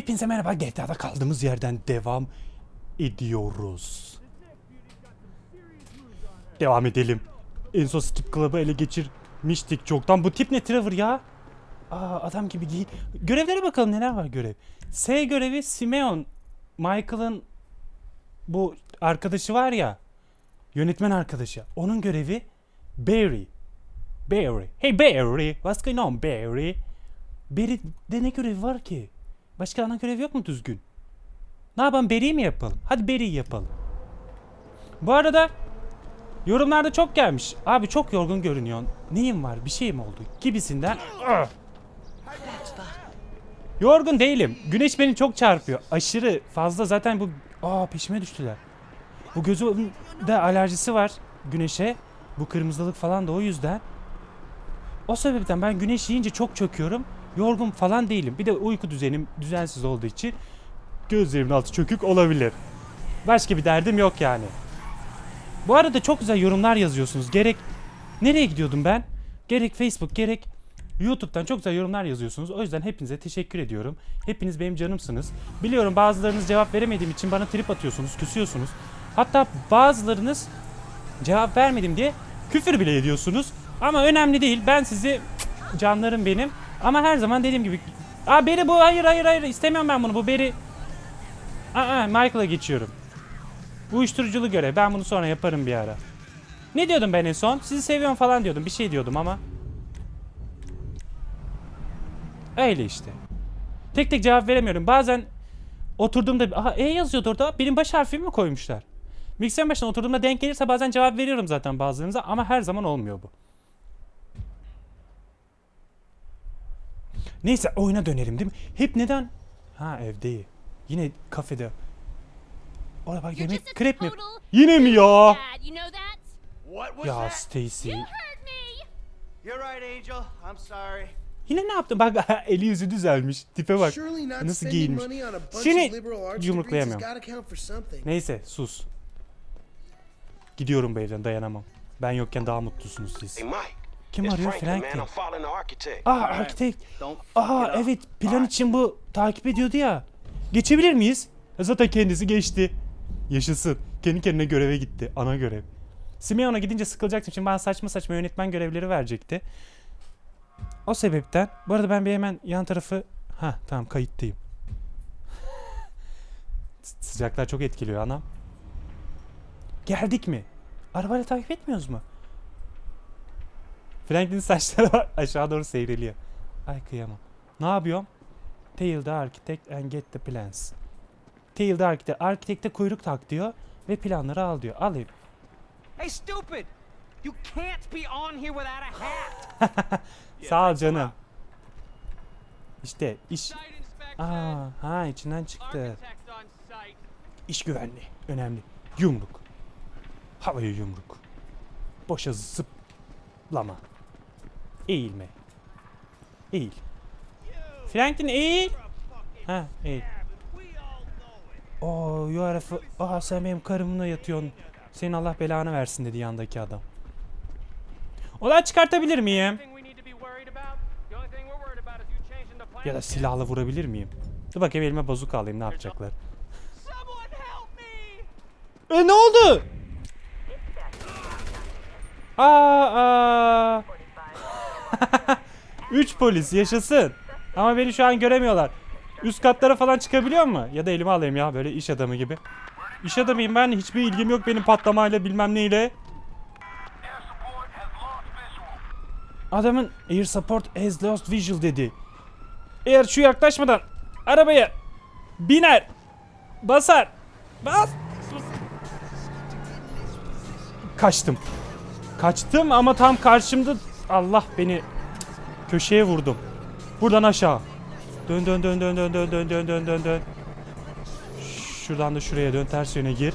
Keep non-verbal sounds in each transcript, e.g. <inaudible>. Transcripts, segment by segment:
Hepinize merhaba GTA'da kaldığımız yerden devam ediyoruz. Devam edelim. En son Strip Club'ı ele geçirmiştik çoktan. Bu tip ne Trevor ya? Aa adam gibi giyin. Görevlere bakalım neler var görev. S görevi Simeon. Michael'ın bu arkadaşı var ya. Yönetmen arkadaşı. Onun görevi Barry. Barry. Hey Barry. What's going on Barry? Barry'de ne görevi var ki? Başka ana görev yok mu düzgün? Ne yapalım Barry'i mi yapalım? Hadi Barry'i yapalım. Bu arada yorumlarda çok gelmiş. Abi çok yorgun görünüyorsun. Neyin var? Bir şey mi oldu? Gibisinden. Yorgun değilim. Güneş beni çok çarpıyor. Aşırı fazla zaten bu... Aa peşime düştüler. Bu gözümde alerjisi var güneşe. Bu kırmızılık falan da o yüzden. O sebepten ben güneş yiyince çok çöküyorum. Yorgun falan değilim. Bir de uyku düzenim düzensiz olduğu için gözlerimin altı çökük olabilir. Başka bir derdim yok yani. Bu arada çok güzel yorumlar yazıyorsunuz. Gerek nereye gidiyordum ben? Gerek Facebook gerek YouTube'dan çok güzel yorumlar yazıyorsunuz. O yüzden hepinize teşekkür ediyorum. Hepiniz benim canımsınız. Biliyorum bazılarınız cevap veremediğim için bana trip atıyorsunuz, küsüyorsunuz. Hatta bazılarınız cevap vermedim diye küfür bile ediyorsunuz. Ama önemli değil. Ben sizi canlarım benim. Ama her zaman dediğim gibi Aa Beri bu hayır hayır hayır istemiyorum ben bunu bu Beri Aa Michael'a geçiyorum. Uyuşturuculu görev. Ben bunu sonra yaparım bir ara. Ne diyordum ben en son? Sizi seviyorum falan diyordum. Bir şey diyordum ama. Öyle işte. Tek tek cevap veremiyorum. Bazen oturduğumda aha E yazıyordu orada. Benim baş harfimi mi koymuşlar? Bilgisayarın başına oturduğumda denk gelirse bazen cevap veriyorum zaten bazılarınıza ama her zaman olmuyor bu. Neyse oyuna dönelim değil mi? Hep neden? Ha evde. Yine kafede. Orada bak yemek krep mi? Yine mi ya? Ya Stacy. Yine ne yaptın? Bak <laughs> eli yüzü düzelmiş. Tipe bak. Nasıl giyinmiş. Seni yumruklayamıyorum. Neyse sus. Gidiyorum bu evden dayanamam. Ben yokken daha mutlusunuz siz. Hey Mike. Kim arıyor? Following the architect. Aa Aa up. evet plan için bu takip ediyordu ya. Geçebilir miyiz? Zaten kendisi geçti. Yaşasın. Kendi kendine göreve gitti. Ana görev. Simeon'a gidince sıkılacaktım. Şimdi bana saçma saçma yönetmen görevleri verecekti. O sebepten. Bu arada ben bir hemen yan tarafı... Ha tamam kayıttayım. Sıcaklar çok etkiliyor anam. Geldik mi? Arabayla takip etmiyoruz mu? Franklin'in saçları. <laughs> Aşağı doğru seyreliyor. Ay kıyamam. Ne yapıyorum? Tail the architect and get the plans. Tail the architect. Architect'e kuyruk tak diyor ve planları al diyor. Alayım. Hey, stupid! You can't be on here without a hat. <laughs> Sağ ol canım. İşte iş... Aa, ha içinden çıktı. İş güvenliği. Önemli. Yumruk. Havaya yumruk. Boşa zıplama. Eğilme. Eğil. Franklin eğil. Ha eğil. Oo you are a Aa sen benim karımla yatıyorsun. Senin Allah belanı versin dedi yandaki adam. Olay çıkartabilir miyim? Ya da silahla vurabilir miyim? Dur bakayım elime bazuka alayım ne yapacaklar. E ne oldu? Aa, aa. <laughs> Üç polis yaşasın. Ama beni şu an göremiyorlar. Üst katlara falan çıkabiliyor mu? Ya da elime alayım ya böyle iş adamı gibi. İş adamıyım ben hiçbir ilgim yok benim patlamayla bilmem neyle. Adamın air support has lost visual dedi. Eğer şu yaklaşmadan arabaya biner basar bas Kaçtım. Kaçtım ama tam karşımda Allah beni köşeye vurdum. Buradan aşağı. Dön dön dön dön dön dön dön dön dön dön dön. Şuradan da şuraya dön ters yöne gir.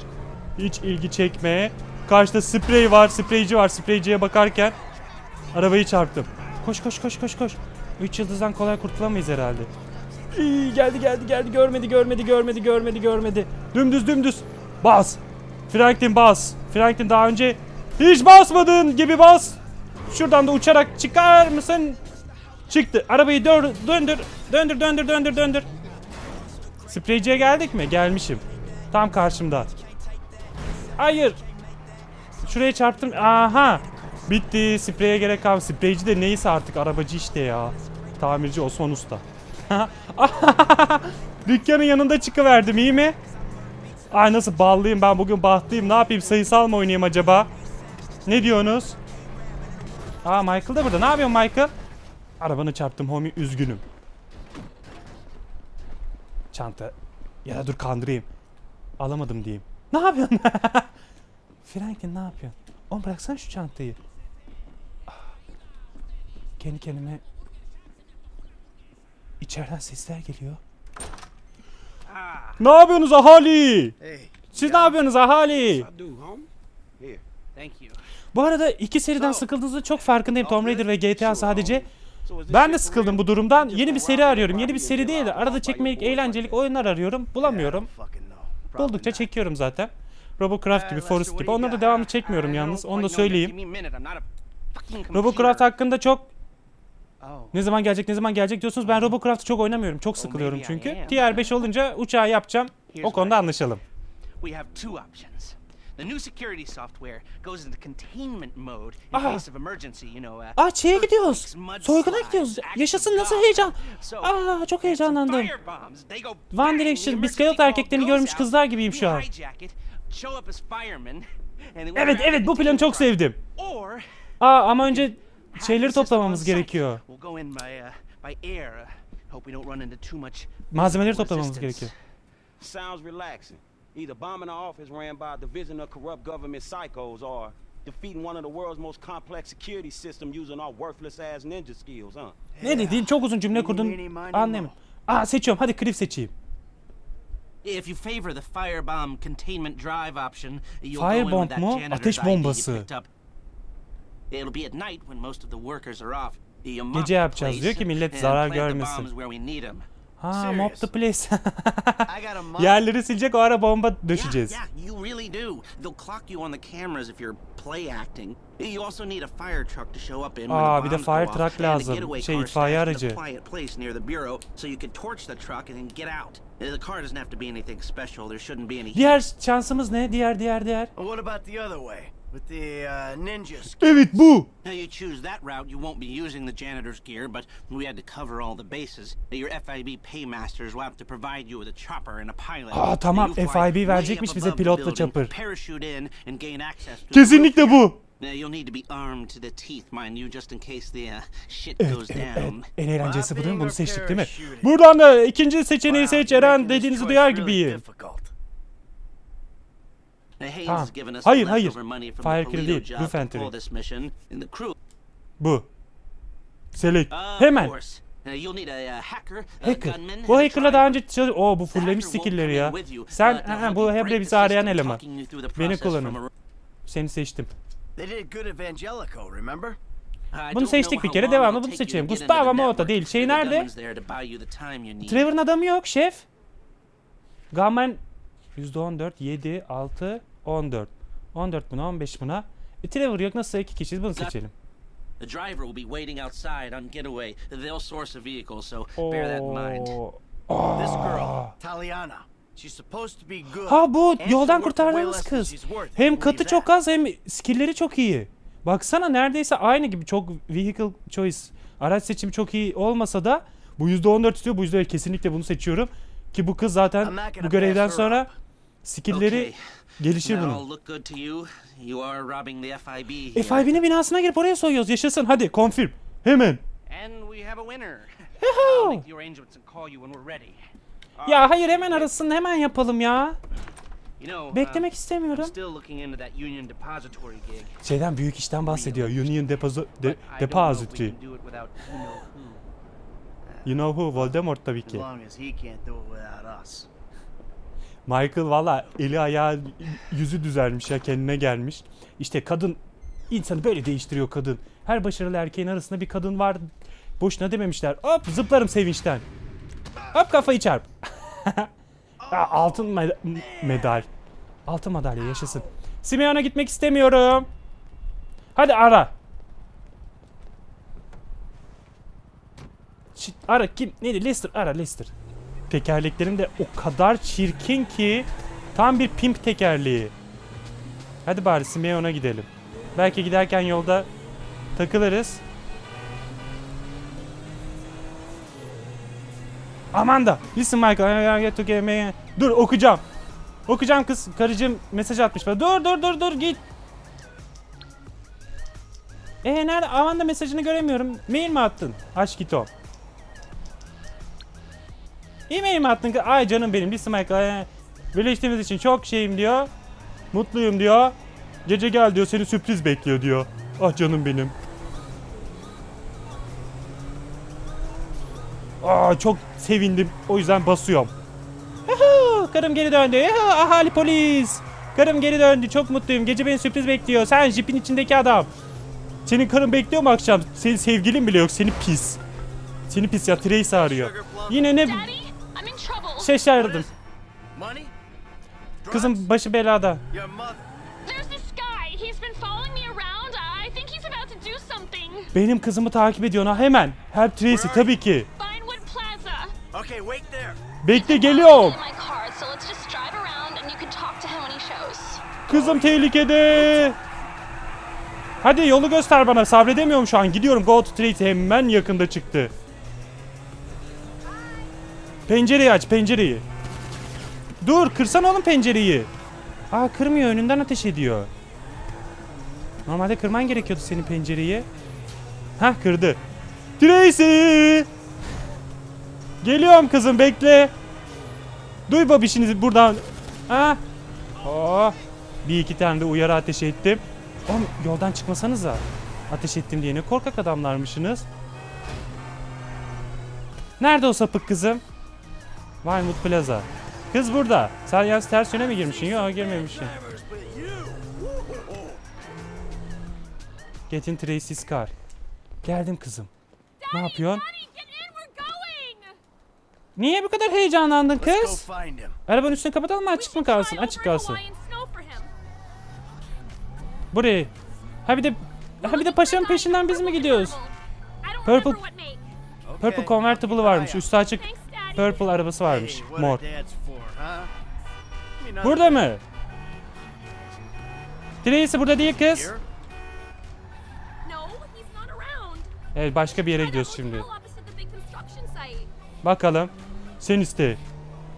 Hiç ilgi çekme. Karşıda sprey var, spreyci var. Spreyciye bakarken arabayı çarptım. Koş koş koş koş koş. Üç yıldızdan kolay kurtulamayız herhalde. İyi, geldi geldi geldi görmedi görmedi görmedi görmedi görmedi. Dümdüz dümdüz. Bas. Franklin bas. Franklin daha önce hiç basmadığın gibi bas. Şuradan da uçarak çıkar mısın? Çıktı. Arabayı dör, döndür. Döndür döndür döndür döndür. Spreyciye geldik mi? Gelmişim. Tam karşımda. Hayır. Şuraya çarptım. Aha. Bitti. Spreye gerek kalmadı. Spreyci de neyse artık arabacı işte ya. Tamirci Osman Usta. <laughs> Dükkanın yanında çıkıverdim iyi mi? Ay nasıl ballıyım ben bugün bahtlıyım. Ne yapayım sayısal mı oynayayım acaba? Ne diyorsunuz? Aa Michael da burada. Ne yapıyorsun Michael? Arabanı çarptım homie üzgünüm. Çanta. Ya da dur kandırayım. Alamadım diyeyim. Ne yapıyorsun? <laughs> Franklin ne yapıyorsun? Oğlum bıraksana şu çantayı. Ah. Kendi kendime... İçeriden sesler geliyor. Ne yapıyorsunuz ahali? Hey, Siz ne yapıyorsunuz ahali? Thank you. Bu arada iki seriden sıkıldığınızda çok farkındayım. Tomb Raider ve GTA sadece. Ben de sıkıldım bu durumdan. Yeni bir seri arıyorum. Yeni bir seri değil de arada çekmelik eğlencelik oyunlar arıyorum. Bulamıyorum. Buldukça çekiyorum zaten. Robocraft gibi, Forest gibi. Onları da devamlı çekmiyorum yalnız. Onu da söyleyeyim. Robocraft hakkında çok Oh. ne zaman gelecek ne zaman gelecek diyorsunuz. Ben Robocraft'ı çok oynamıyorum. Çok sıkılıyorum maybe I çünkü. am. TR5 olunca uçağı yapacağım. O konuda anlaşalım. We have two options. The new security software goes into containment mode in Ah. case of emergency, you know. Uh, Aa şeye gidiyoruz. Soyguna gidiyoruz. Yaşasın nasıl heyecan. Aa çok some heyecanlandım. One Direction bisiklet erkeklerini görmüş kızlar gibiyim şu an. Evet evet bu planı çok sevdim. Aa ama önce şeyleri toplamamız gerekiyor. Uh, Malzemeleri toplamamız gerekiyor. Sounds relaxing. Either bombing an office ran by a division of corrupt government psychos or defeating one of the world's most complex security system using our worthless ass ninja skills, huh? Ne dediğin çok uzun cümle kurdun. Anlayamadım. Aa seçiyorum. Hadi klip seçeyim. If you favor the firebomb containment drive option, you'll go in with that mu? janitor's Ateş ID you bombası. picked up. It'll be at night when most of the workers are off. You mop Gece the yapacağız. place Diyor ki millet and zarar plant the görmesin. bombs where we need 'em. Ha mop the place. <laughs> Yerleri silecek o ara bomba döşeceğiz. Yeah, yeah, you really do. They'll clock you on the cameras if you're play acting. You also need a fire truck to show up in when Aa, bir de fire truck lazım. Şey, itfaiye aracı. quiet place near the bureau so you could torch the truck and then get out. The car doesn't have to be anything special. There shouldn't be any. Diğer şansımız ne? Diğer diğer diğer. What about the other way? With the uh, Evet bu. Now you choose that route, you won't be using the janitor's gear, but we had to cover all the bases. Your FIB paymasters will have to provide you with a chopper and a pilot. Aa, tamam, FIB verecekmiş bize pilotla chopper. Parachute in and gain access to Kesinlikle bu. Now you'll need to be armed to the teeth, mind you, just in case the uh, shit Evet, goes evet, evet. down. En eğlencesi bu değil mi? Bunu seçtik değil mi? Buradan da ikinci seçeneği seç Eren dediğinizi duyar gibiyim. Tamam. Hayır, hayır. leftover money from Fire the kill Polito değil, the crew Bu. Select. Hemen. Uh, uh, hacker, Bu hacker'la daha önce çalış... Oo bu fulllemiş skill'leri ya. Sen aha, help bu Hebre bizi arayan eleman. Beni kullanın. Seni seçtim. Bunu seçtik bir kere, devamlı bunu seçelim. Gustavo Mota değil. Şey nerede? Trevor'ın adamı yok şef. Gunman %14, 7, 6, 14. 14 buna, 15 buna. E, Trevor yok nasıl iki kişiyiz bunu seçelim. The driver will be waiting outside on getaway. They'll source a vehicle, so bear that in mind. Oo. This girl, Taliana. She's supposed to be good. Ha bu yoldan kurtardığımız kız. Hem katı çok az hem skill'leri çok iyi. Baksana neredeyse aynı gibi çok vehicle choice. Araç seçimi çok iyi olmasa da bu %14 istiyor. Bu yüzden kesinlikle bunu seçiyorum. Ki bu kız zaten bu görevden sonra. Skill'leri gelişir bunun. FIB'nin binasına girip oraya soyuyoruz. Yaşasın hadi confirm. Hemen. Ya hayır hemen arasın hemen yapalım ya. Beklemek I'm istemiyorum. Şeyden büyük işten bahsediyor. Union Deposi But de, Depository. you know who. Voldemort tabii ki. long as he can't do it without us. Michael valla eli ayağı yüzü düzelmiş ya kendine gelmiş. İşte kadın insanı böyle değiştiriyor kadın. Her başarılı erkeğin arasında bir kadın var. Boşuna dememişler. Hop zıplarım sevinçten. Hop kafayı çarp. <laughs> Altın me- medal. Altın madalya yaşasın. Simeon'a gitmek istemiyorum. Hadi ara. Şit, ara kim? Neydi? Lester ara Lester. Tekerleklerim de o kadar çirkin ki tam bir pimp tekerleği. Hadi bari Simeon'a gidelim. Belki giderken yolda takılırız. Amanda, listen Michael, I get to. Dur okuyacağım. Okuyacağım kız. Karıcığım mesaj atmış bana. Dur dur dur dur git. Ee nerede? Amanda mesajını göremiyorum. Mail mi attın? Aşk. E-mail mi? Ay canım benim. Listen Michael. Birleştiğimiz için çok şeyim diyor. Mutluyum diyor. Gece gel diyor. Seni sürpriz bekliyor diyor. Ah canım benim. Aa çok sevindim. O yüzden basıyorum. Karım geri döndü. Yuhu, ahali polis. Karım geri döndü. Çok mutluyum. Gece beni sürpriz bekliyor. Sen jipin içindeki adam. Senin karın bekliyor mu akşam? Senin sevgilin bile yok. Seni pis. Seni pis ya. Trace arıyor. Yine ne şaşırdım. Money? Kızım başı belada. Benim kızımı takip ediyor ha hemen. Help Tracy tabii ki. Vinewood Plaza. Okay, wait there. Bekle geliyorum. Kızım tehlikede. Hadi yolu göster bana. Sabredemiyorum şu an. Gidiyorum. Go to Tracy hemen yakında çıktı. Pencereyi aç pencereyi. Dur kırsana oğlum pencereyi. Aa kırmıyor önünden ateş ediyor. Normalde kırman gerekiyordu senin pencereyi. Hah kırdı. Tracy! Geliyorum kızım bekle. Duy babişinizi buradan. Ha? Oh. Bir iki tane de uyarı ateş ettim. Oğlum yoldan çıkmasanıza. Ateş ettim diye ne korkak adamlarmışsınız. Nerede o sapık kızım? Vinewood Plaza. Kız burada. Sen yalnız ters yöne mi girmişsin? Yok girmemişsin. Get in Tracy's car. Geldim kızım. Ne yapıyorsun? Niye bu kadar heyecanlandın kız? Arabanın üstüne kapatalım mı açık mı kalsın? Açık kalsın. Buraya. Ha bir de ha bir de paşanın peşinden biz mi gidiyoruz? Purple- Purple. Purple Okay. Convertible varmış. Üstü açık. Purple arabası varmış. Mor. Burada mı? Tracy burada değil kız. Evet başka bir yere gidiyoruz şimdi. Bakalım. Sen iste.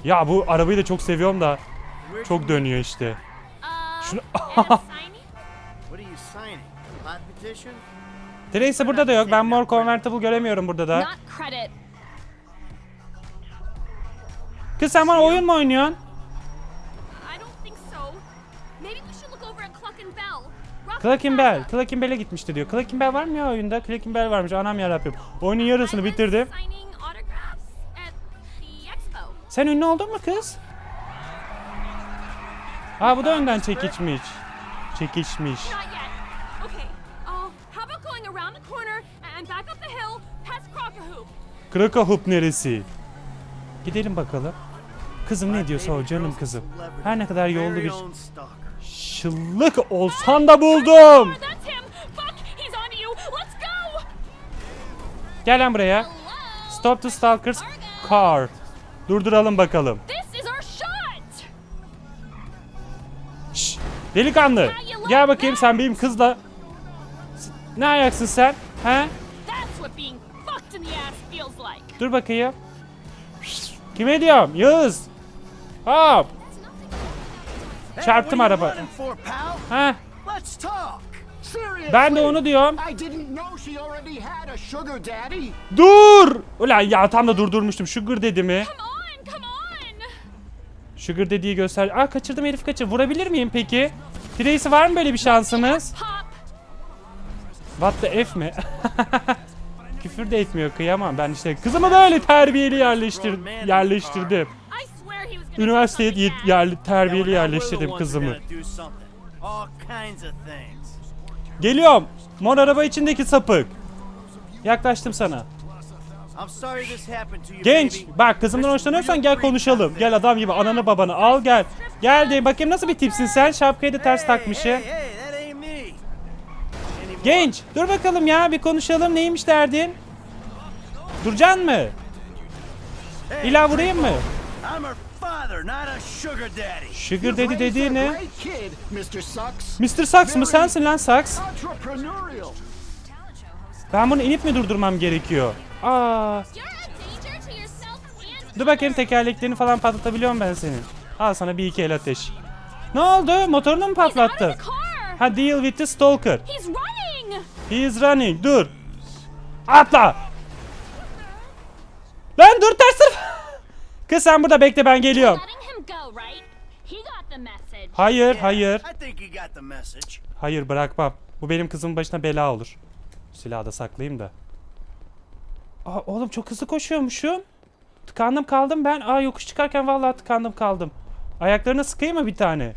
Ya bu arabayı da çok seviyorum da çok dönüyor işte. Uh, Şunu? <laughs> Tracy burada da yok. Ben mor convertible göremiyorum burada da. Kız sen bana oyun mu oynuyorsun? And Bell. Clucking Bell'e gitmişti diyor. Clucking Bell var mı ya oyunda? Clucking Bell varmış. Anam yarabbim. Oyunun yarısını bitirdim. Sen ünlü oldun mu kız? Aa bu da önden çekişmiş. Çekişmiş. Crockerhoop? Krakahup neresi? Gidelim bakalım. Kızım ne diyorsa o canım kızım. Her ne kadar yolda bir şıllık olsan da buldum. Gel lan buraya. Stop the stalker's car. Durduralım bakalım. Şşş, delikanlı. Gel bakayım sen benim kızla. Ne ayaksın sen? He? Dur bakayım. Kime diyorum? Yağız. Hop. Çarptım araba. Seriously? Ben de onu diyorum. Dur. Ulan ya tam da durdurmuştum. Sugar dedi mi? Sugar dediği göster. Aa kaçırdım herif kaçır. Vurabilir miyim peki? Tracy var mı böyle bir şansınız? What the F mi? <laughs> Küfür de etmiyor kıyamam. Ben işte kızımı böyle terbiyeli yerleştir yerleştirdim. Üniversiteye ye- yerli terbiyeli yerleştirdim kızımı. Geliyorum. Mor araba içindeki sapık. Yaklaştım sana. Genç bak kızımdan hoşlanıyorsan gel konuşalım. Gel adam gibi ananı babanı al gel. Gel de bakayım nasıl bir tipsin sen? Şapkayı da ters takmışsın. Genç dur bakalım ya bir konuşalım neymiş derdin? Duracaksın mı? İlla vurayım mı? I'm her father, not a sugar daddy. Dediği a ne? Mr. Sucks. Mr. Saks mı sensin lan Saks? Ben bunu inip mi durdurmam gerekiyor? Aa, dur bakayım tekerleklerini falan patlatabiliyorum ben senin. Al sana bir iki el ateş. Ne oldu? Motorunu mu He's car. Ha deal with the stalker. He's running. He is running. Dur. Atla. Lan dur ters taraf. Kız sen burada bekle ben geliyorum. Hayır, hayır. Hayır bırakmam. Bu benim kızımın başına bela olur. Silahı da saklayayım da. Aa, oğlum çok hızlı koşuyormuşum. Tıkandım kaldım ben. Aa yokuş çıkarken vallahi tıkandım kaldım. Ayaklarına sıkayım mı bir tane?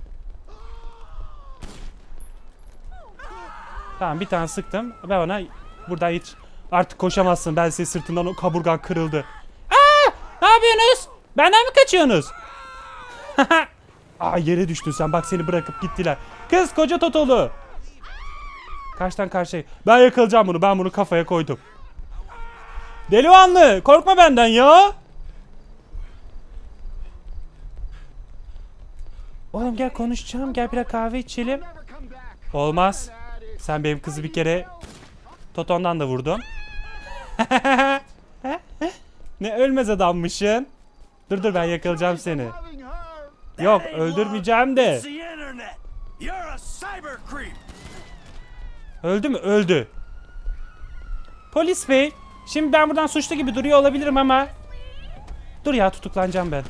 Tamam bir tane sıktım. Ben ona buradan hiç artık koşamazsın. Ben senin sırtından o kaburgan kırıldı. Aa! Ne yapıyorsunuz? Benden mi kaçıyorsunuz? <laughs> Aa yere düştün sen. Bak seni bırakıp gittiler. Kız koca totolu. Karşıdan karşıya. Ben yakalayacağım bunu. Ben bunu kafaya koydum. Delivanlı. Korkma benden ya. Oğlum gel konuşacağım. Gel biraz kahve içelim. Olmaz. Sen benim kızı bir kere Toton'dan da vurdun. <laughs> ne ölmez adammışsın. Dur dur ben yakalayacağım seni. Yok öldürmeyeceğim de. Öldü mü? Öldü. Polis bey. Şimdi ben buradan suçlu gibi duruyor olabilirim ama. Dur ya tutuklanacağım ben.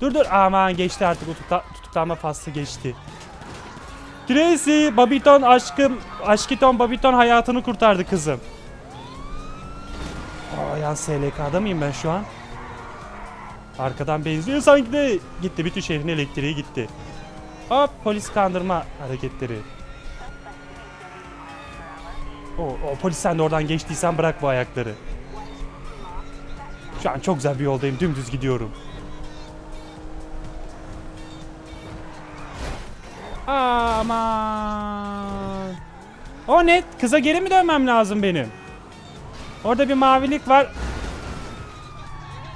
Dur dur aman geçti artık o tutukla- tutuklanma faslı geçti. Tracy, Babiton aşkım, aşkiton Babiton hayatını kurtardı kızım. Aa yan SLK'da mıyım ben şu an? Arkadan benziyor sanki de. Gitti bütün şehrin elektriği gitti. Hop polis kandırma hareketleri. O, o polis sen de oradan geçtiysen bırak bu ayakları. Şu an çok güzel bir yoldayım. Dümdüz gidiyorum. Aman. O ne? Kıza geri mi dönmem lazım benim? Orada bir mavilik var.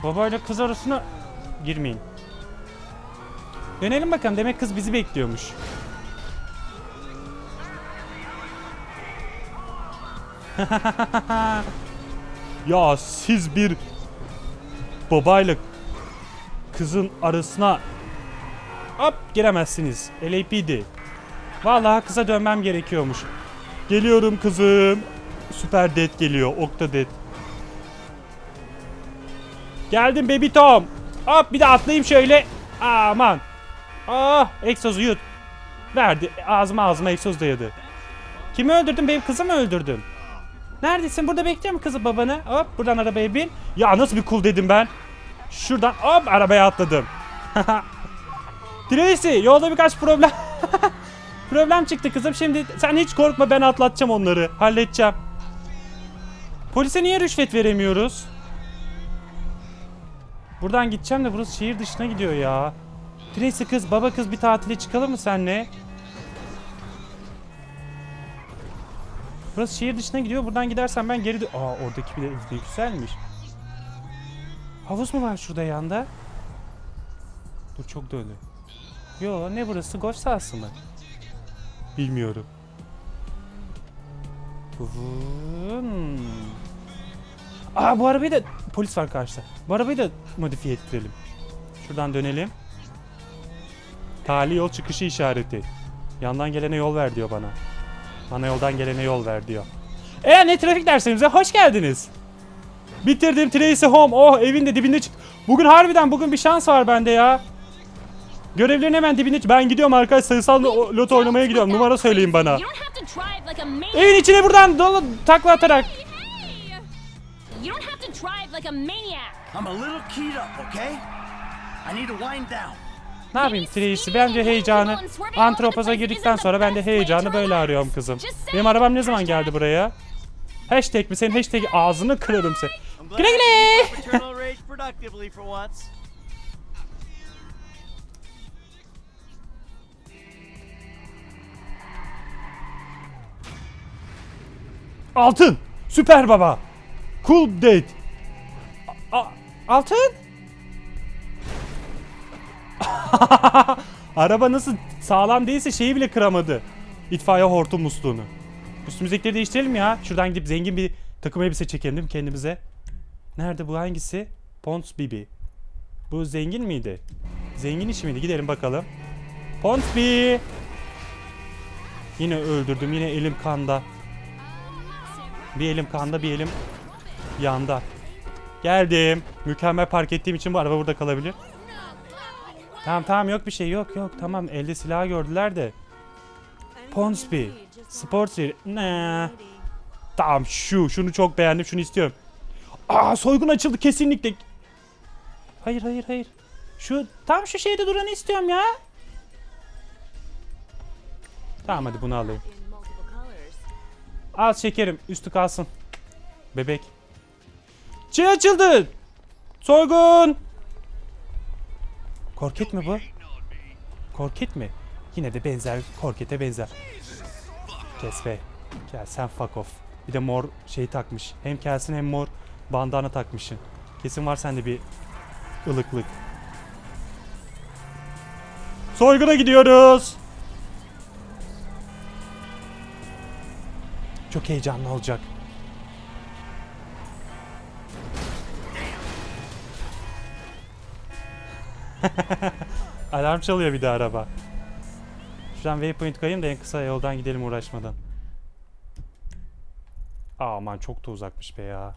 Babayla kız arasına girmeyin. Dönelim bakalım. Demek kız bizi bekliyormuş. <laughs> Ya siz bir babayla kızın arasına hop giremezsiniz. LAPD. Vallahi kıza dönmem gerekiyormuş. Geliyorum kızım. Süper det geliyor. Okta det. Geldim baby Tom. Hop bir de atlayayım şöyle. Aman. Ah egzozu yut. Verdi. Ağzıma ağzıma egzoz dayadı. Kimi öldürdün? Benim kızı mı öldürdün? Neredesin? Burada bekliyor mu kızı babanı? Hop buradan arabaya bin. Ya nasıl bir kul dedim ben. Şuradan hop arabaya atladım. <laughs> Tracy yolda birkaç problem. <laughs> problem çıktı kızım. Şimdi sen hiç korkma ben atlatacağım onları. Halledeceğim. Polise niye rüşvet veremiyoruz? Buradan gideceğim de burası şehir dışına gidiyor ya. Tracy kız baba kız bir tatile çıkalım mı senle? Burası şehir dışına gidiyor. Buradan gidersen ben geri Aa oradaki ne güzelmiş. Havuz mu var şurada yanda? Dur çok döndü. Yo ne burası? Golf sahası mı? Bilmiyorum. Vın. Aa bu arabayı da polis var karşıda. Bu arabayı da modifiye ettirelim. Şuradan dönelim. Tali yol çıkışı işareti. Yandan gelene yol ver diyor bana. Bana yoldan gelene yol ver diyor. E ne trafik derslerimize hoş geldiniz. Bitirdim Tracy Home. Oh evin de dibinde çık. Bugün harbiden bugün bir şans var bende ya. Görevlerin hemen dibinde. Ben gidiyorum arkadaş sayısal lo- loto oynamaya gidiyorum. Numara söyleyin bana. Evin içine buradan dolu takla atarak. Like a maniac. I'm a little keyed up, okay? I need to wind down. Ne yapayım Tracy? Bence heyecanı antropoza girdikten sonra ben de heyecanı böyle arıyorum kızım. Benim arabam ne zaman geldi buraya? Hashtag mi? Senin hashtag ağzını kırarım sen. Güle güle. <laughs> Altın. Süper baba. Cool date. Altın? <laughs> Araba nasıl sağlam değilse şeyi bile kıramadı. İtfaiye hortum musluğunu. Üstümüzdekileri değiştirelim ya. Şuradan gidip zengin bir takım elbise çekelim değil mi kendimize? Nerede bu hangisi? Pons Bibi. Bu zengin miydi? Zengin işi miydi? Gidelim bakalım. Pons Bibi. Yine öldürdüm. Yine elim kanda. Bir elim kanda bir elim yanda. Geldim. Mükemmel park ettiğim için bu araba burada kalabilir. Tamam tamam yok bir şey yok yok tamam elde silah gördüler de. Ponsby. Sportswear. Ne? Tamam şu şunu çok beğendim şunu istiyorum. Aa soygun açıldı kesinlikle. Hayır hayır hayır. Şu tam şu şeyde duranı istiyorum ya. Tamam hadi bunu alayım. Al şekerim üstü kalsın. Bebek. Çığ açıldı. Soygun. Korket mi bu? Korket mi? Yine de benzer, korkete benzer. Kes be. Gel sen fuck off. Bir de mor şey takmış. Hem kelsin hem mor bandana takmışsın. Kesin var sende bir ılıklık. Soyguna gidiyoruz. Çok heyecanlı olacak. <laughs> Alarm çalıyor bir de araba. Şuradan waypoint koyayım da en kısa yoldan gidelim uğraşmadan. Aman çok da uzakmış be ya.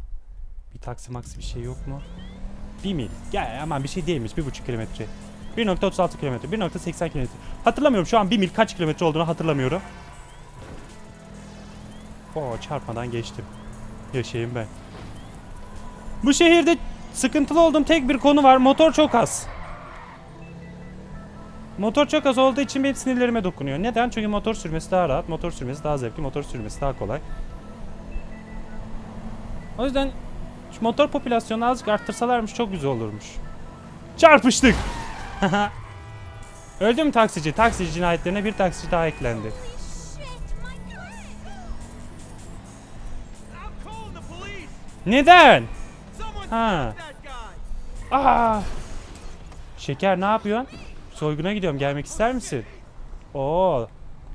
Bir taksi maksi bir şey yok mu? 1 mil. Gel aman bir şey değilmiş. 1,5 kilometre. 1.36 kilometre. 1.80 kilometre. Hatırlamıyorum şu an 1 mil kaç kilometre olduğunu hatırlamıyorum. Oo çarpmadan geçtim. Yaşayayım ben. Bu şehirde sıkıntılı olduğum tek bir konu var. Motor çok az. Motor çok az olduğu için benim sinirlerime dokunuyor. Neden? Çünkü motor sürmesi daha rahat, motor sürmesi daha zevkli, motor sürmesi daha kolay. O yüzden şu motor popülasyonunu azıcık arttırsalarmış çok güzel olurmuş. Çarpıştık. <laughs> Öldü mü taksici? Taksici cinayetlerine bir taksici daha eklendi. Neden? Ha. Aa. Şeker ne yapıyorsun? Soyguna gidiyorum. Gelmek ister misin? Oo.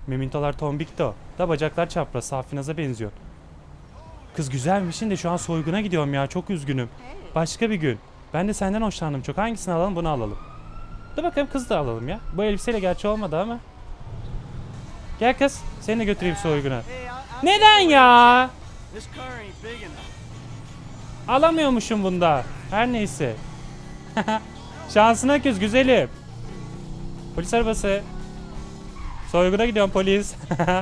Memintolar tombikto. Da bacaklar çapraz. Safinaz'a benziyor. Kız güzelmişsin de şu an soyguna gidiyorum ya. Çok üzgünüm. Başka bir gün. Ben de senden hoşlandım çok. Hangisini alalım? Bunu alalım. Dur bakalım kız da alalım ya. Bu elbiseyle gerçi olmadı ama. Gel kız. Seni de götüreyim soyguna. Neden ya? Alamıyormuşum bunda. Her neyse. <laughs> Şansına küs güzelim. Polis arabası. Soyguna gidiyorum polis.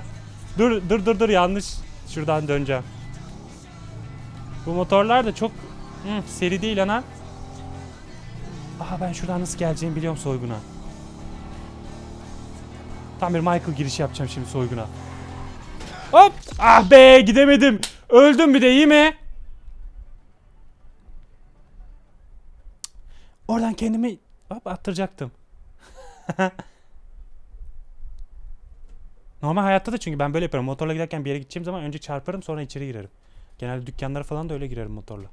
<laughs> dur dur dur dur yanlış. Şuradan döneceğim. Bu motorlar da çok Hı, seri değil ana. Aha ben şuradan nasıl geleceğimi biliyorum soyguna. Tam bir Michael girişi yapacağım şimdi soyguna. Hop! Ah be gidemedim. Öldüm bir de iyi mi? Oradan kendimi hop attıracaktım. <laughs> Normal hayatta da çünkü ben böyle yaparım. Motorla giderken bir yere gideceğim zaman önce çarparım sonra içeri girerim. Genelde dükkanlara falan da öyle girerim motorla.